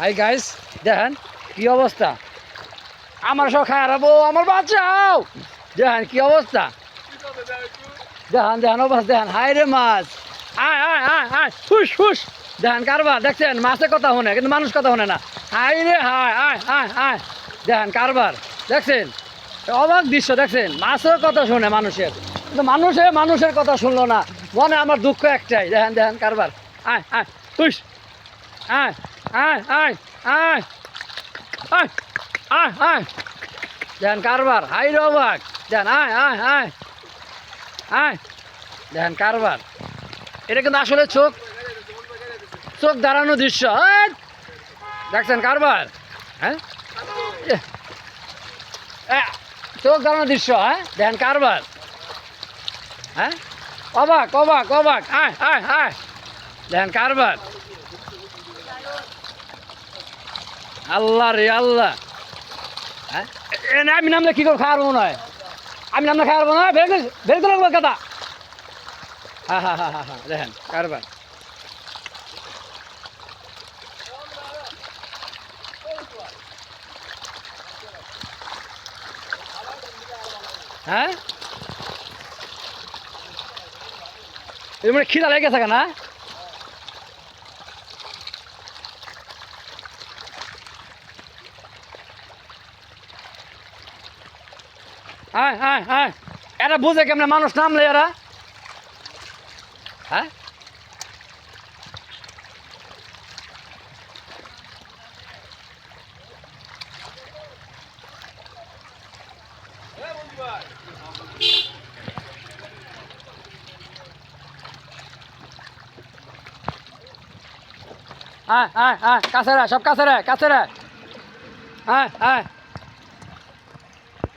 Hi guys দেখেন, কি অবস্থা? আমার সব খায় রাবো আমার বাচ্চাও দেখেন, কি অবস্থা? দেখেন দেখেন, অবস্থা, দেখেন। হাই রে মাছ! আয় আয় আয় আয়! হুস হুস দেখেন, কারবার, দেখছেন? মাছে কথা শুনে, কিন্তু মানুষ কথা শুনে না। হাই রে, হায়, আয় আয় আয়! দেখেন, কারবার, দেখছেন? অবাক দৃশ্য, দেখছেন? মাছের কথা শুনে মানুষের। কিন্তু মানুষে মানুষের কথা শুনলো না। মনে আমার দুঃখ একটাই। দেখেন দেখেন কারবার। আয় দেখেন কারবার। হাই রে অবাক। দেখেন, আয় আয় আয় আয়। দেখেন কারবার। এটা কিন্তু আসলে চোখ চোখ দাঁড়ানো দৃশ্য! দেখছেন কারবার? হ্যাঁ? চোখ দাঁড়ানো দৃশ্য হ্যাঁ? দেখেন কারবার। হ্যাঁ? অবাক অবাক অবাক আয় আয় আয়। দেখেন কারবার। আল্লাহ রে আল্লাহ। হ্যাঁ? আমি নামলে কি করে খাওয়ার মনে হয়। আমি নামলে খাওয়ার মনে হয়, বের বের করে কথা। হ্যাঁ হ্যাঁ হ্যাঁ হ্যাঁ হ্যাঁ দেখেন কারবার। হ্যাঁ? এই মানে খিদা লেগে থাকে না? হ্যাঁ হ্যাঁ হ্যাঁ এরা বুঝে কেমনে মানুষ নামলে এরা? হ্যাঁ? হ্যাঁ হ্যাঁ হ্যাঁ কাছে সব কাছে রে কাছে রে হ্যাঁ হ্যাঁ